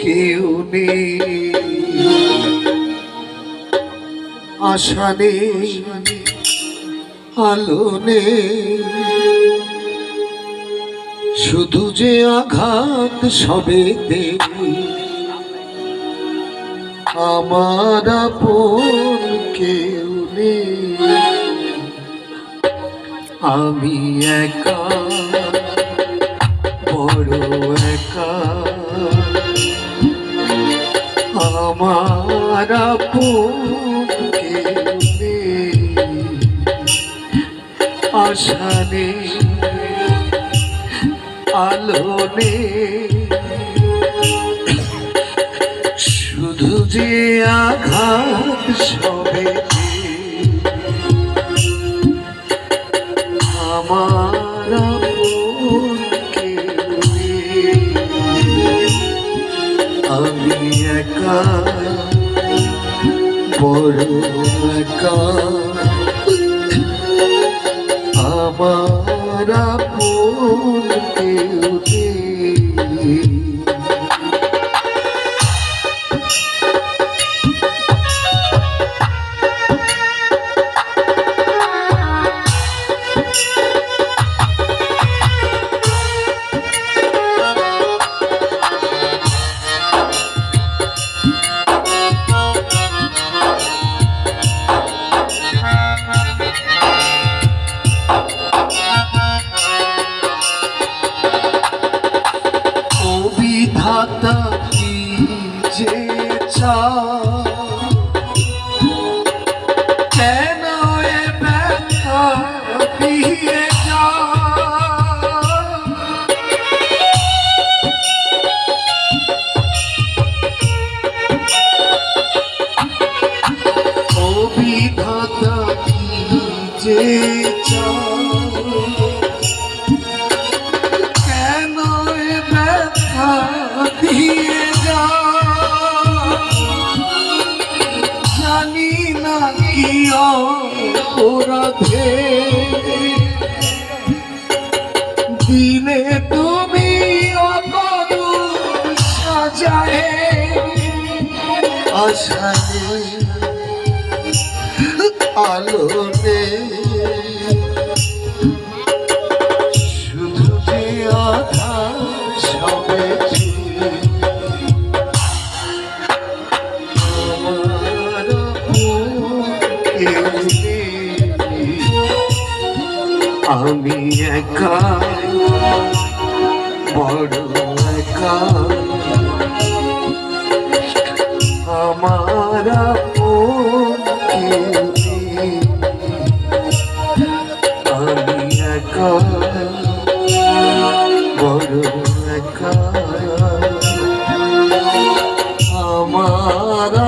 কেউ আশা নেই, আলো নেই। শুধু যে আঘাত সবে আমার আপন কেউ নেই। আমি একা কেউ নেই আশা নেই শুধু যে আঘাত সবে আমার আমি একা আমার আপন কেউ কেন এ ব্যথা দিয়ে যায়? ও কি যে চায়? কি অপরাধে দিলে তুমি সাজায় আশা নেই আলো নেই শুধু যে আধা সবে আমি একা বড় একা। আমার আমি একা বড় একা। আমার